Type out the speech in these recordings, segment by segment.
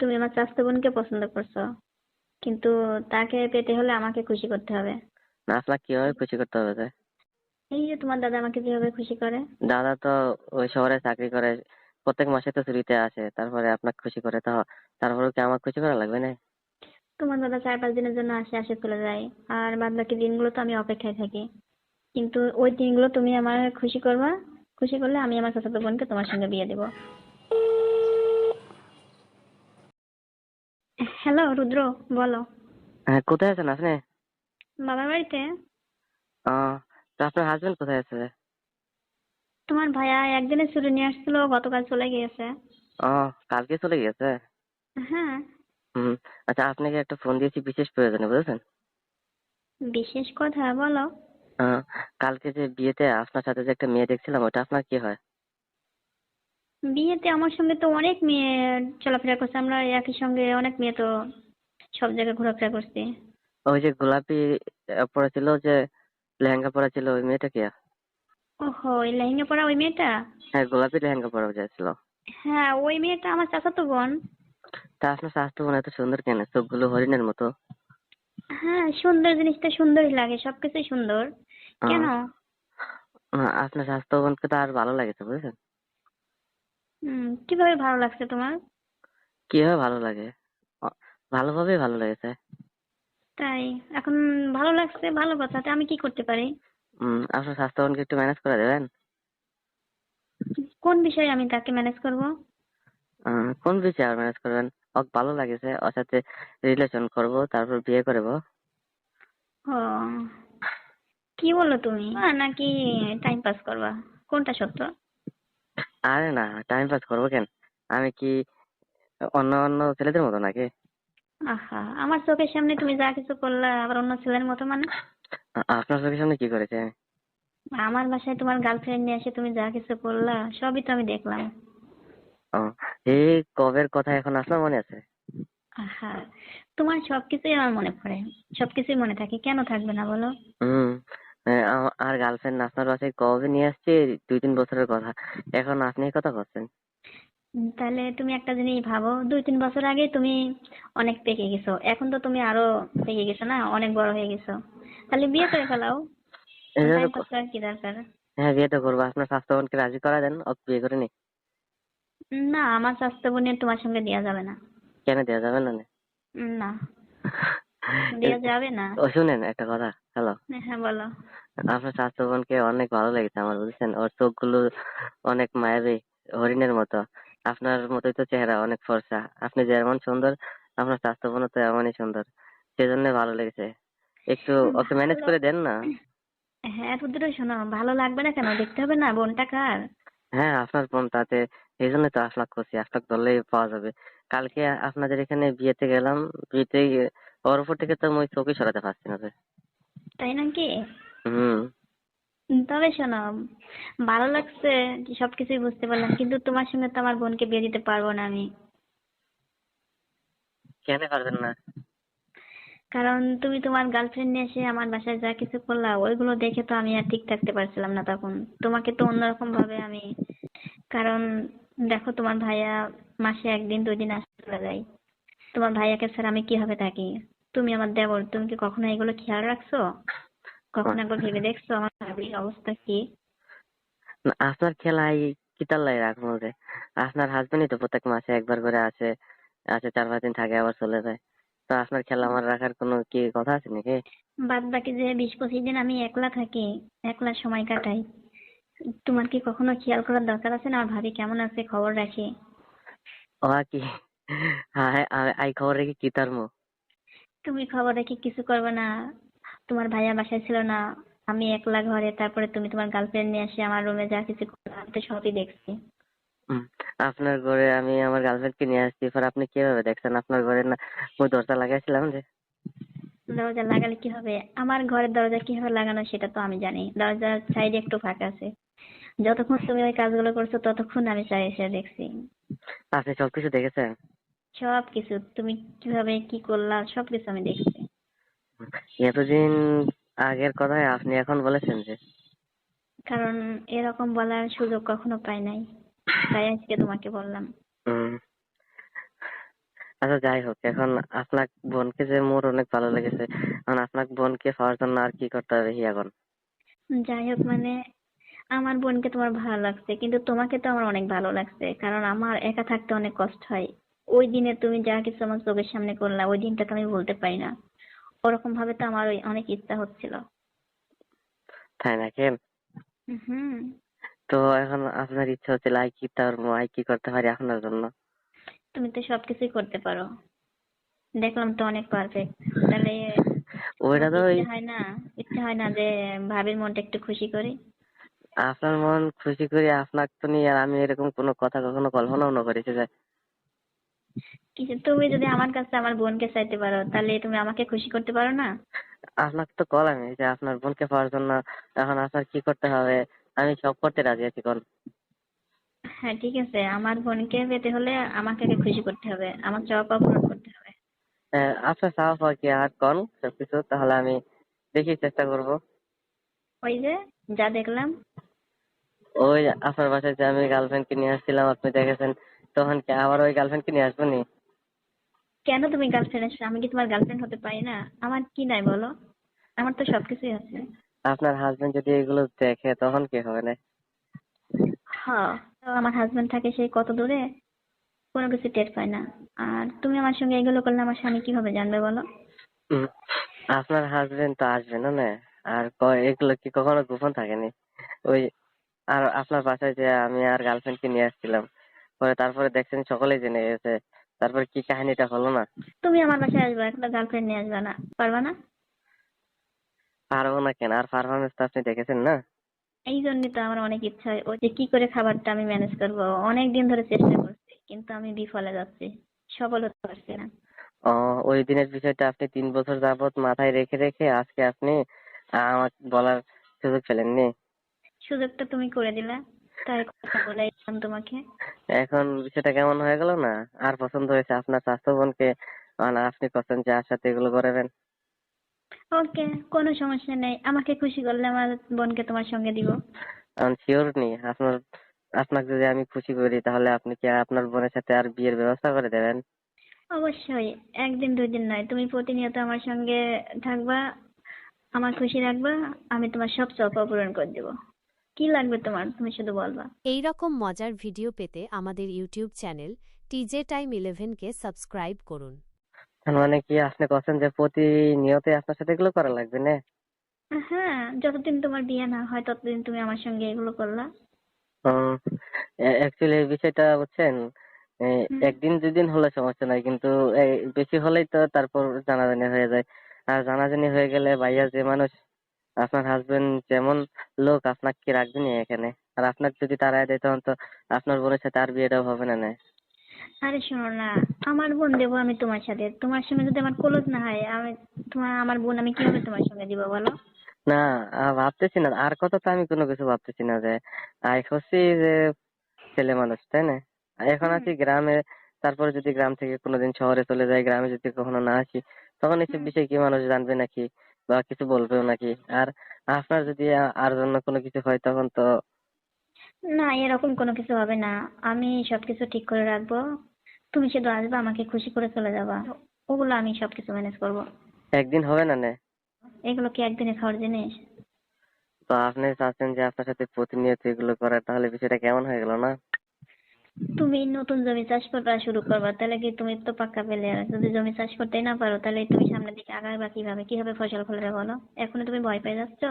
তুমি আমার চাচাতো বোনকে পছন্দ করছ। কিন্তু তাকে পেতে হলে আমাকে খুশি করতে হবে। না আপনাকে কীভাবে খুশি করতে হবে যে? এই যে তোমার দাদা আমাকে যেভাবে খুশি করে। দাদা তো ওই শহরে চাকরি করে প্রত্যেক মাসে তো ছুটিতে আসে তারপরে আপনাকে খুশি করে তো তারপরেও কি আমাকে খুশি করা লাগবে না? তোমার দাদা চার পাঁচ দিনের জন্য আসে আসে চলে যায়। আর বাদ বাকি দিনগুলো তো আমি অপেক্ষায় থাকি। কিন্তু ওই দিনগুলো তুমি আমার খুশি করবা খুশি করলে আমি আমার চাচাতো বোনকে তোমার সঙ্গে বিয়ে দেবো। হ্যালো রুদ্র বলো। হ্যাঁ কোথায় আছেন আপনি? বাবার বাড়িতে? তো আপনার হাজবেন্ড কোথায় আছে? তোমার ভাইয়া একদিনের ছুটি নিয়ে আসছিল গতকাল চলে গিয়েছে। ও কালকে চলে গেছে হ্যাঁ। হুম আচ্ছা আপনাকে একটা ফোন দিয়েছি বিশেষ প্রয়োজনে বুঝেছেন? বিশেষ কথা বলো। কালকে যে বিয়েতে আপনার সাথে যে একটা মেয়ে দেখছিলাম ওটা আপনার কি হয়? বিয়েতে আমার সঙ্গে তো অনেক মেয়ে চলাফেরা করছে আমরা একই সঙ্গে অনেক মেয়ে তো সব জায়গায় ঘোরাফেরা করছি। ওই যে গোলাপি পরা ছিল যে লেহেঙ্গা পরা ছিল ওই মেয়েটা কি? ওহো ওই লেহেঙ্গা পরা ওই মেয়েটা? হ্যাঁ গোলাপি লেহেঙ্গা পরা যাচ্ছিল। হ্যাঁ ওই মেয়েটা আমার চাচাতো বোন। তা আপনার স্বাস্থ্য বোন এত সুন্দর কেন? চোখগুলো হরিণের মতো। হ্যাঁ সুন্দর জিনিসটা সুন্দরই লাগে সবকিছুই সুন্দর। কেন? আপনার স্বাস্থ্য বোনকে তো আর ভালো লাগেছে বুঝেছেন? হুম কীভাবে ভালো লাগছে তোমার? কীভাবে ভালো লাগে? আহ, ভালোভাবেই ভালো লেগেছে। তাই এখন ভালো লাগছে ভালো কথা তা আমি কি করতে পারি? উম, আপনার স্বাস্থ্য বোনকে একটু ম্যানেজ করে দেবেন? কোন বিষয়ে আমি তাকে ম্যানেজ করব? কোন বিষয়ে আর ম্যানেজ করবেন? ওকে ভালো লাগেছে ওর সাথে রিলেশন করব তারপর বিয়ে করব ও কি বলো তুমি? নাকি টাইম পাস করবা? কোনটা সত্য? আরে না টাইম পাস করব কেন? আমি কি অন্য অন্য ছেলেদের মতো নাকি? আহা আমার চোখের সামনে তুমি যা কিছু করলা আবার অন্য ছেলের মতো মানে? আপনার চোখের সামনে কি করেছে? আমার বাসায় তোমার গার্লফ্রেন্ড নিয়ে এসে তুমি যা কিছু করলা সবই তো আমি দেখলাম। ও এই কবের কথা এখন আপনার মনে আছে? আহা তোমার সবকিছুই আমার মনে পড়ে। সবকিছুই মনে থাকে কেন থাকবে না বলো? হুম আর গার্লফ্রেন্ড আপনার বাসায় কবে নিয়ে আসছে? দুই তিন বছরের কথা। এখন আপনি কথা করছেন তাহলে তুমি একটা জিনিস ভাবো দুই তিন বছর আগে তুমি অনেক পেকে গেছো। এখন তো তুমি আরও পেকে গেছো না? অনেক বড় হয়ে গেছো। তাহলে বিয়ে করে ফেলাও। কি দরকার? হ্যাঁ বিয়ে তো করব। আপনার স্বাস্থ্য বোনকে রাজি করা দেন ওকে বিয়ে করে নি না আমার স্বাস্থ্য বোনের তোমার সঙ্গে দেওয়া যাবে না। কেন দেওয়া যাবে না না? দেওয়া যাবে না। ও শুনেন একটা কথা। হ্যালো হ্যাঁ বলো। আপনার স্বাস্থ্য বোনকে অনেক ভালো লেগেছে আমার বুঝছেন? ওর চোখগুলো অনেক মায়াবী হরিণের মতো। আপনার মতোই তো চেহারা অনেক ফর্সা। আপনি যেমন সুন্দর আপনার স্বাস্থ্য বোনও তো এমনই সুন্দর। সেজন্য ভালো লেগেছে। একটু ওকে ম্যানেজ করে দেন না। হ্যাঁ রুদ্র শোনো ভালো লাগবে না কেন? দেখতে হবে না বোনটা কার? হ্যাঁ আপনার বোন তাতে এই জন্য তো আশলাক করছি। আশলাক ধরলেই পাওয়া যাবে। কালকে আপনাদের এখানে বিয়েতে গেলাম বিয়েতে ওর উপর থেকে তো আমি চোখই সরাতে পারছি না। তাই নাকি? হুম। তবে শোনো ভালো লাগছে যে সবকিছুই বুঝতে পারলাম কিন্তু তোমার সঙ্গে তো আমার বোনকে বিয়ে দিতে পারব না আমি। কেন পারবেন না? কারণ তুমি তোমার গার্লফ্রেন্ড নিয়ে এসে আমার বাসায় যা কিছু করলা ওইগুলো দেখে তো আমি আর ঠিক থাকতে পারছিলাম না তখন। তোমাকে তো অন্যরকম ভাবে আমি কারণ দেখো তোমার ভাইয়া মাসে একদিন দুই দিন আসতে চলে যায়। তোমার ভাইয়াকে ছাড়া আমি কীভাবে থাকি? তুমি আমার দেবর তুমি কি কখনো এগুলো খেয়াল রাখছো? কখনো একবার ভেবে দেখছ আমার ভাবির অবস্থা কি? আপনার খেলাই কি তাল্লাই রাখব যে আপনার হাজবেন্ডই তো প্রত্যেক মাসে একবার করে আসে আসে চার পাঁচ দিন থাকে আবার চলে যায়। তো আপনার খেলা আমার রাখার কোনো কি কথা আছে নাকি? বাদ বাকি যে বিশ পঁচিশ দিন আমি একলা থাকি একলা সময় কাটাই তোমার কি কখনো খেয়াল করার দরকার আছে না? আমার ভাবি কেমন আছে খবর রাখি। ও কি? হ্যাঁ আই খবর রেখে কি তারমো তুমি খবর রেখে কিছু করবে না। তোমার ভাইয়া বাসায় ছিল না। আমি একলা ঘরে তারপরে তুমি তোমার গার্লফ্রেন্ড নিয়ে এসে আমার রুমে যা কিছু করলে আমি তো সবই দেখছি। আপনার ঘরে আমি আমার গার্লফ্রেন্ডকে নিয়ে আসছি এবার আপনি কীভাবে দেখছেন? আপনার ঘরে না ওই দরজা লাগাইছিলাম যে। দরজা লাগালে কি হবে? আমার ঘরের দরজা কীভাবে লাগানো সেটা তো আমি জানি। দরজার সাইডে একটু ফাঁকা আছে। যতক্ষণ তুমি ওই কাজগুলো করছ ততক্ষণ আমি চাই এসে দেখছি। আপনি সবকিছু দেখেছেন? সব কিছু তুমি কীভাবে কি করলা সব কিছু আমি দেখছি। এতদিন আগের কথায় আপনি এখন বলেছেন যে। কারণ এরকম বলার সুযোগ কখনো পাই নাই। তাই আজকে তোমাকে বললাম। আচ্ছা যাই হোক এখন আপনার বোনকে যে মোর অনেক ভালো লেগেছে এখন আপনার বোনকে পাওয়ার জন্য আর কি করতে হবে এখন? যাই হোক মানে আমার বোনকে তোমার ভালো লাগছে কিন্তু তোমাকে তো আমার অনেক ভালো লাগছে কারণ আমার একা থাকতে অনেক কষ্ট হয়। ওই দিনে তুমি যা কিছু আমার চোখের সামনে করলা ওই দিনটাকে আমি ভুলতে পারি না। ওরকম ভাবে তো আমার ওই অনেক ইচ্ছা হচ্ছিল। তাই নাকি? হুম। তো এখন আপনার ইচ্ছা হচ্ছে আই কি তার আই কি করতে পারি আপনার জন্য? তুমি তো সবকিছুই করতে পারো। দেখলাম তো অনেক পারফেক্ট তাহলে ওইটা তো হয় না ইচ্ছে হয় না যে ভাবির মনটা একটু খুশি করি। আপনার মন খুশি করি আপনাকে তো নিয়ে আর আমি এরকম কোনো কথা কখনো কল্পনাও না করেছি যে তুমি যদি আমার কাছে আমার বোনকে চাইতে পারো তাহলে তুমি আমাকে খুশি করতে পারো না? আপনাকে তো কল আমি যে আপনার বোনকে পাওয়ার জন্য এখন আপনার কি করতে হবে? আমি সব করতে রাজি আছি কোন হ্যাঁ ঠিক আছে। আমার বোনকে পেতে হলে আমাকে আগে খুশি করতে হবে। আমার চাওয়া পাওয়া পূরণ করতে হবে। আহ, আপনার চাওয়া পাওয়া কি আর কোন সবকিছু? তাহলে আমি দেখি চেষ্টা করব। ওই যে যা দেখলাম। ওই আপনার বাসায় যে আমি গার্লফ্রেন্ডকে নিয়ে আসছিলাম আপনি দেখেছেন তখন কি আবার ওই গার্লফ্রেন্ডকে নিয়ে আসব নি কেন তুমি গার্লফ্রেন্ড আসছো আমি কি তোমার গার্লফ্রেন্ড হতে পারি না? আমার কি নাই বলো? আমার তো সবকিছুই আছে। আপনার হাজবেন্ড যদি এগুলো দেখে তখন কি হবে না? হ্যাঁ তো আমার হাজবেন্ড থাকে সেই কত দূরে? কোনো কিছু টের পায় না। আর তুমি আমার সঙ্গে এগুলো করলে আমার স্বামী কীভাবে জানবে বলো? আপনার হাজবেন্ড তো আসবে না না? আর এগুলো কি কখনো গোপন থাকেনি? ওই আর আপনার বাসায় যে আমি আর গার্লফ্রেন্ডকে নিয়ে আসছিলাম। পরে তারপরে দেখছেন সকলেই জেনে গেছে। তারপরে কি কাহিনীটা হলো না? তুমি আমার বাসায় আসবে একটা গার্লফ্রেন্ড নিয়ে আসবে না। পারবা না? পারব না কেন? আর পারফরমেন্স তো আপনি দেখেছেন না? এই জন্যই তো আমার অনেক ইচ্ছা হয়। ওই যে কি করে খাবারটা আমি ম্যানেজ করব? অনেক দিন ধরে চেষ্টা করছি কিন্তু আমি বিফলে যাচ্ছি। সফল হতে পারছি না। ও ওই দিনের বিষয়টা আপনি তিন বছর যাবত মাথায় রেখে রেখে আজকে আপনি আমাকে বলার সুযোগ পেলেননি? সুযোগটা তুমি করে দিলা। তাই কথা বলে এলাম তোমাকে। এখন বিষয়টা কেমন হয়ে গেল না? আর পছন্দ হয়েছে আপনার স্বাস্থ্য বোনকে? মানে আপনি পছন্দ যে আর সাথে এগুলো করাবেন ওকে কোনো সমস্যা নেই। আমাকে খুশি করলে আমার বোনকে তোমার সঙ্গে দিব। আমি শিওর নি। আপনার আপনাকে যদি আমি খুশি করি তাহলে আপনি কি আপনার বোনের সাথে আর বিয়ের ব্যবস্থা করে দেবেন? অবশ্যই। একদিন দুই দিন নয়। তুমি প্রতিনিয়ত আমার সঙ্গে থাকবা আমার খুশি রাখবা আমি তোমার সব চাওয়া পূরণ করে দেবো। কি লাগবে তোমার? তুমি শুধু বলবা। এই রকম মজার ভিডিও পেতে আমাদের ইউটিউব চ্যানেল টিজে টাইম ইলেভেনকে সাবস্ক্রাইব করুন। তার মানে কি আপনি কথা যে প্রতিনিয়ত আপনার সাথে এগুলো করা লাগবে না? হ্যাঁ যতদিন তোমার বিয়ে না হয় ততদিন তুমি আমার সঙ্গে এগুলো করলা। অ্যাকচুয়ালি এই বিষয়টা বুঝছেন। একদিন দুদিন হলে সমস্যা নাই কিন্তু বেশি হলেই তো তারপর জানাজানি হয়ে যায়। আর জানাজানি হয়ে গেলে ভাইয়া যে মানুষ আপনার হাজবেন্ড যেমন লোক আপনাকে কি রাখবেন এখানে। আর আপনাকে যদি তাড়ায় দেয় তখন তো আপনার বোনের সাথে আর বিয়েটাও হবে না না। আরে শোনো না আমার বোন দেবো আমি তোমার সাথে। তোমার সঙ্গে যদি আমার ক্লোজ না হয় আমি তোমার আমার বোন আমি কীভাবে তোমার সঙ্গে দিব বলো? না ভাবতেছি না। আর কথা তো আমি কোনো কিছু ভাবতেছি না যে আই হচ্ছি যে ছেলে মানুষ তাই না? এখন আছি গ্রামে তারপরে যদি গ্রাম থেকে কোনোদিন শহরে চলে যাই গ্রামে যদি কখনো না আসি তখন এসব। বিষয় কি মানুষ জানবে নাকি? বা কিছু বলবেও নাকি? আর আপনার যদি আর জন্য কোনো কিছু হয় তখন তো না এরকম কোনো কিছু হবে না। আমি সবকিছু ঠিক করে রাখব। তুমি শুধু আসবে আমাকে খুশি করে চলে যাবা। ওগুলো আমি সবকিছু ম্যানেজ করব। একদিন হবে না না? এগুলো কি একদিনে খাওয়ার জিনিস? তো আপনি চাচ্ছেন যে আপনার সাথে প্রতিনিয়ত এগুলো করার তাহলে বিষয়টা কেমন হয়ে গেল না? তুমি নতুন জমি চাষ করা শুরু করবা তাহলে কি তুমি তো পাক্কা পেলে? যদি জমি চাষ করতেই না পারো তাহলে তুমি সামনের দিকে আগাবা কীভাবে? কীভাবে ফসল ফলাবে বলো? এখনও তুমি ভয় পেয়ে যাচ্ছ?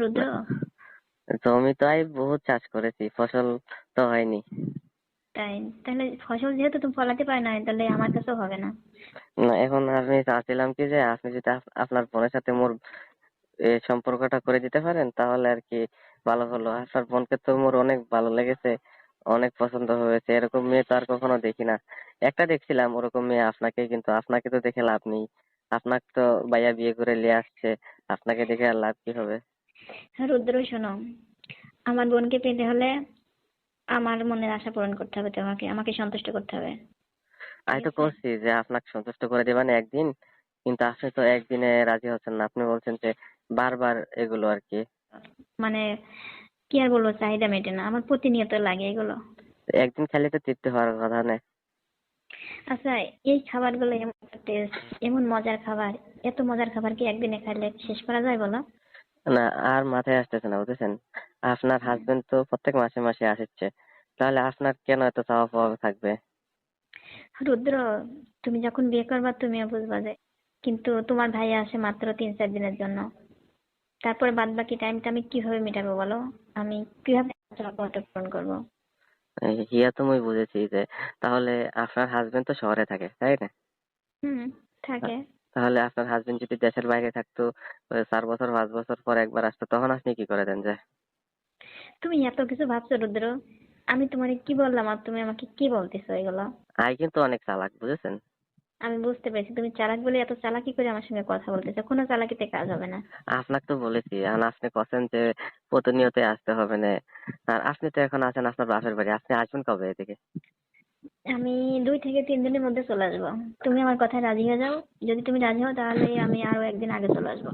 রুদ্র? জমি তো আমি বহুত চাষ করেছি ফসল তো হয়নি। তাই তাহলে ফসল যেহেতু তুমি ফলাতে পারো না তাহলে আমার কাছেও হবে না। না এখন আমি চাচ্ছিলাম কি যে আপনি যদি আপনার বোনের সাথে মোর সম্পর্কটা করে দিতে পারেন তাহলে আর কি ভালো হলো। আপনার বোনকে তো মোর অনেক ভালো লেগেছে। অনেক পছন্দ হয়েছে এরকম মেয়ে তো আর কখনো দেখি না একটা দেখছিলাম ওরকম মেয়ে আপনাকে কিন্তু আপনাকে তো দেখে লাভ নেই। আপনাকে তো ভাইয়া বিয়ে করে নিয়ে আসছে আপনাকে দেখে আর লাভ কি হবে? রুদ্র শোনো আমার বোনকে পেতে হলে আমার মনের আশা পূরণ করতে হবে তোমাকে আমাকে সন্তুষ্ট করতে হবে। আমি তো করছি যে আপনাকে সন্তুষ্ট করে দেবেন একদিন কিন্তু আপনি তো একদিনে রাজি হচ্ছেন না। আপনি বলছেন যে বারবার এগুলো আর কি। মানে কি আর বলব চাহিদা মেটে না আমার প্রতিনিয়ত লাগে এগুলো। একদিন খালি তো তৃপ্তি হওয়ার কথা না। আচ্ছা এই খাবারগুলো এমন টেস্ট এমন মজার খাবার এত মজার খাবার কি একদিনে খাইলে শেষ করা যায় বলো? না আর মাথায় আসতেছে না বুঝেছেন? আপনার হাজবেন্ড তো প্রত্যেক মাসে মাসে আসছে তাহলে আপনার কেন এত চাওয়া পাওয়া থাকবে? রুদ্র তুমি যখন বিয়ে করবা তুমিও বুঝবা যে কিন্তু তোমার ভাই আসে মাত্র তিন চার দিনের জন্য। তারপরে বাদ বাকি টাইমটা আমি কীভাবে মেটাবো বলো? আমি কীভাবে পূরণ করব? হিয়া তো বুঝেছি যে তাহলে আপনার হাজবেন্ড তো শহরে থাকে তাই না? হুম থাকে। তাহলে আপনার হাজবেন্ড যদি দেশের বাইরে থাকতো চার বছর পাঁচ বছর পর একবার আসতো তখন আপনি কি করে দেন যে? তুমি এত কিছু ভাবছ রুদ্র। আমি তোমারে কি বললাম আর তুমি আমাকে কি বলতেছো এগুলো? আই কিন্তু অনেক চালাক বুঝেছেন? আমি বুঝতে পেরেছি। তুমি চালাক বলে এত চালাকি করে আমার সঙ্গে কথা বলতেছো কোনো চালাকিতে কাজ হবে না। আপনাকে তো বলেছি আর আপনি কছেন যে প্রতিনিয়ত আসতে হবে না। আর আপনি তো এখন আছেন আপনার বাপের বাড়ি আপনি আসবেন কবে এদিকে? আমি দুই থেকে তিন দিনের মধ্যে চলে আসব। তুমি আমার কথায় রাজি হয়ে যাও। যদি তুমি রাজি হও তাহলে আমি আরও একদিন আগে চলে আসব।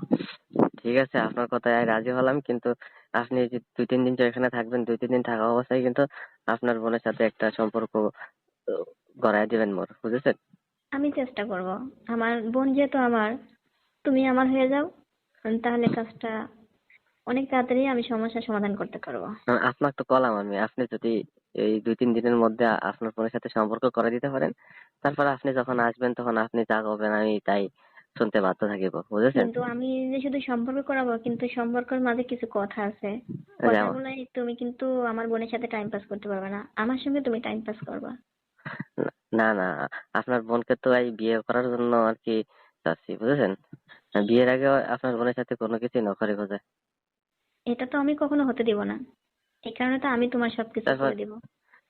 ঠিক আছে আপনার কথায় আমি রাজি হলাম কিন্তু আপনি যে দুই তিন দিন এখানে থাকবেন দুই তিন দিন থাকা অবস্থায় কিন্তু আপনার বোনের সাথে একটা সম্পর্ক গড়ায় দিবেন মোর বুঝেছেন? আমি চেষ্টা করব। আমার বোন যেহেতু আমার তুমি আমার হয়ে যাও তাহলে কাজটা অনেক তাড়াতাড়ি আমি সমস্যার সমাধান করতে পারব। আ- আপনাকে তো কলাম আমি। আপনি যদি এই দুই তিন দিনের মধ্যে আপনার বোনের সাথে সম্পর্ক করে দিতে পারেন তারপর আপনি যখন আসবেন তখন আপনি যা করবেন আমি তাই শুনতে বাধ্য থাকিব বুঝেছেন? কিন্তু আমি যে শুধু সম্পর্ক করাবো কিন্তু সম্পর্কের মাঝে কিছু কথা আছে। যেমন? কথাগুলাই তুমি কিন্তু আমার বোনের সাথে টাইম পাস করতে পারবে না। আমার সঙ্গে তুমি টাইম পাস করবা। না না আপনার বোনকে তো এই বিয়ে করার জন্য আর কি চাচ্ছি বুঝেছেন? বিয়ের আগে আপনার বোনের সাথে কোনো কিছু নকরে খোঁজে। এটা তো আমি কখনো হতে দিব না। এই কারণে তো আমি তোমার সবকিছু তারপর? করে দিব।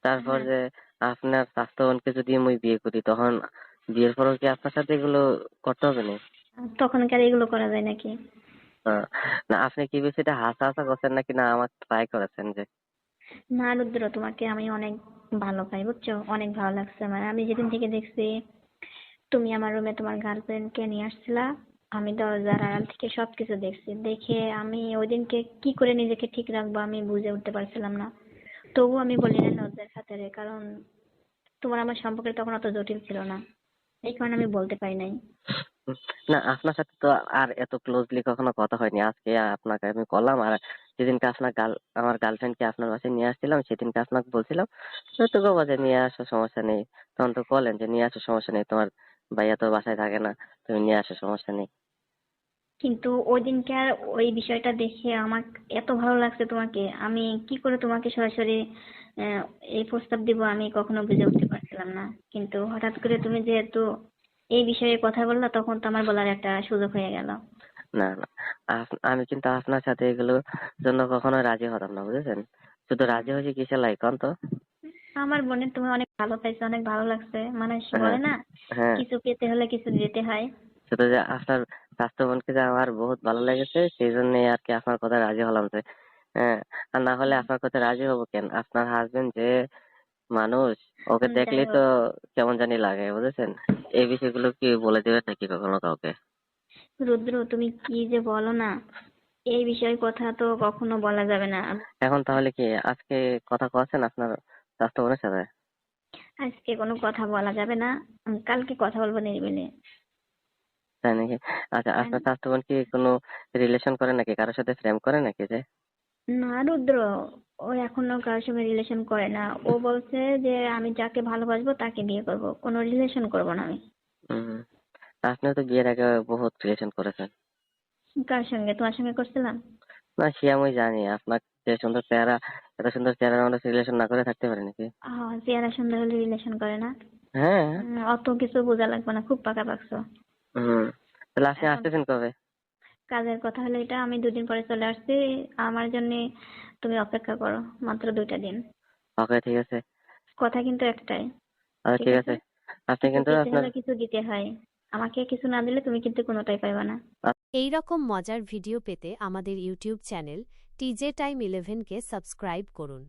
তারপর হ্যাঁ। যে আপনার স্বাস্থ্য বোনকে যদি আমি বিয়ে করি তখন বিয়ের পরেও কি আপনার সাথে এগুলো করতে হবে না তখন কি আর এগুলো করা যায় নাকি? আহ, না আপনি কি বিষয়টা হাসা হাসা করছেন নাকি না আমার ট্রাই করেছেন যে? না রুদ্র তোমাকে আমি অনেক ভালো পাই, বুঝছ? অনেক ভালো লাগছে আমার। আমি যেদিন থেকে দেখছি তুমি আমার রুমে তোমার গার্লফ্রেন্ডকে নিয়ে আসছিলা, আমি দরজার আড়াল থেকে সবকিছু দেখছি। দেখে আমি ওই দিনকে কি করে নিজেকে ঠিক রাখব আমি বুঝে উঠতে পারছিলাম না। তবু আমি বলি না লজ্জার খাতিরে, কারণ তোমার আমার সম্পর্কে তখন অত জটিল ছিল না। এই কারণে আমি বলতে পারি নাই। না, আপনার সাথে তো আর এত ক্লোজলি কখনো কথা হয়নি। আজকে আপনাকে আমি করলাম আর যেদিনকে আপনার গার্ল, আমার গার্লফ্রেন্ডকে আপনার বাসায় নিয়ে আসছিলাম, সেদিনকে আপনাকে বলছিলাম তো গো বাজে নিয়ে আসো, সমস্যা নেই। তখন তো বলেন যে, নিয়ে আসো, সমস্যা নেই, তোমার ভাইয়া তো বাসায় থাকে না, তুমি নিয়ে আসো, সমস্যা নেই। কিন্তু ওই দিনকে আর ওই বিষয়টা দেখে আমার এত ভালো লাগছে তোমাকে, আমি কি করে তোমাকে সরাসরি এই প্রস্তাব দিব আমি কখনো বুঝে উঠতে পারছিলাম না। কিন্তু হঠাৎ করে তুমি যেহেতু এই বিষয়ে কথা বললা, তখন তো আমার বলার একটা সুযোগ হয়ে গেল। না না। আপ- আমি কিন্তু আপনার সাথে এগুলোর জন্য কখনো রাজি হতাম না বুঝেছেন? শুধু রাজি হয়েছি কিসের লাই কন তো? আমার বোনের তুমি অনেক ভালো পাইছো অনেক ভালো লাগছে। মানে বলে না হ্যাঁ। কিছু পেতে হলে কিছু দিতে হয়। শুধু যে আপনার স্বাস্থ্য বোনকে যে আমার বহুত ভালো লেগেছে সেই জন্য আর কি আপনার কথা রাজি হলাম যে হ্যাঁ। আর না হলে আপনার কথা রাজি হব কেন? আপনার হাজবেন্ড যে মানুষ ওকে হুম, দেখলেই তো কেমন জানি লাগে বুঝেছেন? এই বিষয়গুলো কি বলে দেবেন নাকি কখনো কাউকে? রুদ্র তুমি কি যে বলো না এই বিষয়ে কথা তো কখনো বলা যাবে না। এখন তাহলে কি আজকে কথা কছেন আপনার স্বাস্থ্য বোনের সাথে? আজকে কোনো কথা বলা যাবে না কালকে কথা বলব নিরিবিলি। তাই নাকি? আচ্ছা হ্যাঁ। আপনার স্বাস্থ্য বোন কি কোনো রিলেশন করে নাকি? কারোর সাথে প্রেম করে নাকি যে? না রুদ্র ও এখনও কারোর সঙ্গে রিলেশন করে না। ও বলছে যে আমি যাকে ভালোবাসবো তাকে বিয়ে করব কোনো রিলেশন করব না আমি। হুম আপনিও তো বিয়ের আগে বহুত রিলেশন করেছেন। কার সঙ্গে? তোমার সঙ্গে করছিলাম? না সে আমি জানি। আপনার যে সুন্দর চেহারা এত সুন্দর চেহারার মানুষ রিলেশন না করে থাকতে পারে নাকি? আহ, চেহারা সুন্দর হলে রিলেশন করে না? হ্যাঁ। অত কিছু বোঝা লাগবে না খুব পাকা পাকছো হুম। তাহলে আপনি আসতেছেন কবে? কাজের কথা হলো এটা আমি দুদিন পরে চলে আসছি। আমার জন্য তুমি অপেক্ষা করো মাত্র দুইটা দিন। ওকে ঠিক আছে। কথা কিন্তু একটাই। আচ্ছা ঠিক। আছে? আপনি কিন্তু আপনার কিছু দিতে হয়। আমাকে কিছু না দিলে তুমি কিন্তু কোনোটাই পাইবা না। এই রকম মজার ভিডিও পেতে আমাদের ইউটিউব চ্যানেল টিজে টাইম ইলেভেনকে সাবস্ক্রাইব করুন।